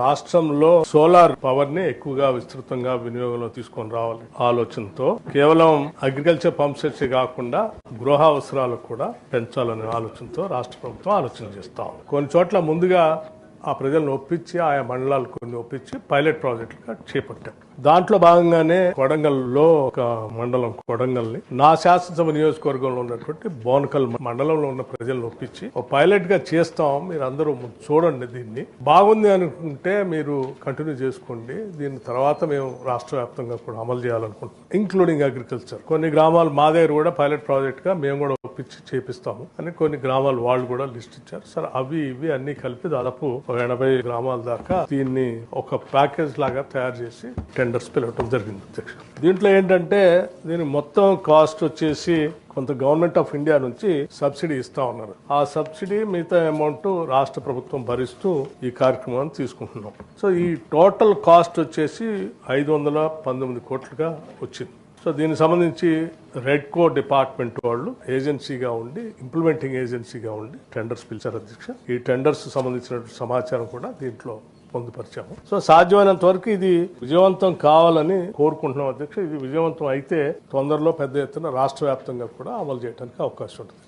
రాష్ట్రంలో సోలార్ పవర్ని ఎక్కువగా విస్తృతంగా వినియోగంలో తీసుకొని రావాలి. ఆలోచనతో కేవలం అగ్రికల్చర్ పంప్ సెట్స్ కాకుండా గృహ అవసరాలకు కూడా పెంచాలనే ఆలోచనతో రాష్ట్ర ప్రభుత్వం ఆలోచన చేస్తాం కొన్ని చోట్ల ముందుగా ఆ ప్రజలను ఒప్పించి ఆయా మండలాలు కొన్ని ఒప్పించి పైలట్ ప్రాజెక్టులుగా చేపట్టాం. దాంట్లో భాగంగానే కొడంగల్లో ఒక మండలం కొడంగల్ని నా శాసనసభ నియోజకవర్గంలో ఉన్నటువంటి బోనకల్ మండలంలో ఉన్న ప్రజలను ఒప్పించి ఒక పైలట్గా చేస్తాం మీరు అందరూ చూడండి దీన్ని. బాగుంది అనుకుంటే మీరు కంటిన్యూ చేసుకోండి. దీని తర్వాత మేము రాష్ట్ర వ్యాప్తంగా కూడా అమలు చేయాలనుకుంటున్నాం ఇంక్లూడింగ్ అగ్రికల్చర్. కొన్ని గ్రామాలు మా దగ్గర కూడా పైలట్ ప్రాజెక్ట్గా మేము కూడా ఒప్పించి చేపిస్తాము. అని కొన్ని గ్రామాలు వాళ్ళు కూడా లిస్ట్ ఇచ్చారు. సరే అవి ఇవి అన్ని కలిపి దాదాపు ఒక ఎనభై గ్రామాల దాకా దీన్ని ఒక ప్యాకేజ్ లాగా తయారు చేసి టెండర్స్ పిలవటం జరిగింది అధ్యక్ష. దీంట్లో ఏంటంటే దీని మొత్తం కాస్ట్ వచ్చేసి కొంత గవర్నమెంట్ ఆఫ్ ఇండియా నుంచి సబ్సిడీ ఇస్తా ఉన్నారు. ఆ సబ్సిడీ మిగతా అమౌంట్ రాష్ట్ర ప్రభుత్వం భరిస్తూ ఈ కార్యక్రమాన్ని తీసుకుంటున్నాం. సో ఈ టోటల్ కాస్ట్ వచ్చేసి ఐదు వందల పంతొమ్మిది కోట్లుగా వచ్చింది. సో దీనికి సంబంధించి రెడ్కో డిపార్ట్మెంట్ వాళ్ళు ఏజెన్సీగా ఉండి ఇంప్లిమెంటింగ్ ఏజెన్సీగా ఉండి టెండర్స్ పిలిచారు అధ్యక్ష. ఈ టెండర్స్ సంబంధించిన సమాచారం కూడా దీంట్లో పొందుపరిచాము. సో సాధ్యమైనంత వరకు ఇది విజయవంతం కావాలని కోరుకుంటున్నాం అధ్యక్ష. ఇది విజయవంతం అయితే తొందరలో పెద్ద ఎత్తున రాష్ట్ర వ్యాప్తంగా కూడా అమలు చేయడానికి అవకాశం ఉంటుంది.